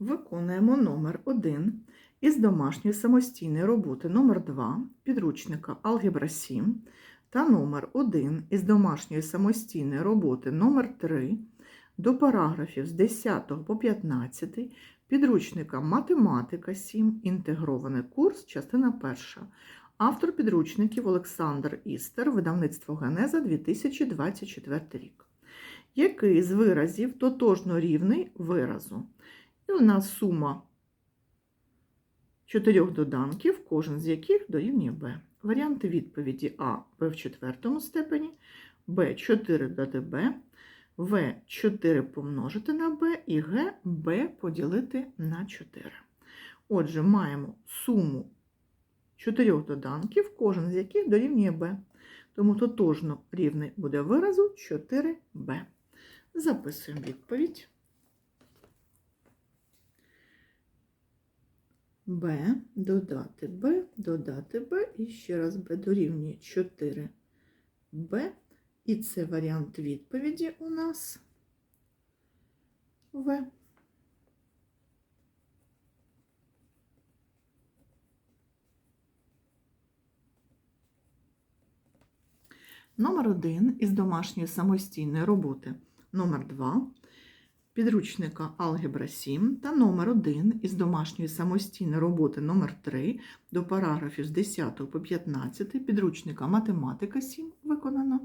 Виконуємо номер 1 із домашньої самостійної роботи номер 2 підручника Алгебра 7 та номер 1 із домашньої самостійної роботи номер 3 до параграфів з 10 по 15 підручника Математика 7, інтегрований курс, частина 1. Автор підручників Олександр Істер, видавництво Генеза 2024 рік. Який з виразів тотожно рівний виразу? І у нас сума чотирьох доданків, кожен з яких дорівнює b. Варіанти відповіді А b в четвертому степені, b 4 додати b, в 4 помножити на b і г b поділити на 4. Отже, маємо суму чотирьох доданків, кожен з яких дорівнює b. Тому тотожно рівний буде виразу 4b. Записуємо відповідь. B додати b, додати b і ще раз b дорівнює 4b. І це варіант відповіді у нас В. Номер 1 із домашньої самостійної роботи номер 2 підручника Алгебра 7 та номер 1 із домашньої самостійної роботи номер 3 до параграфів з 10 по 15 підручника Математика 7 виконано.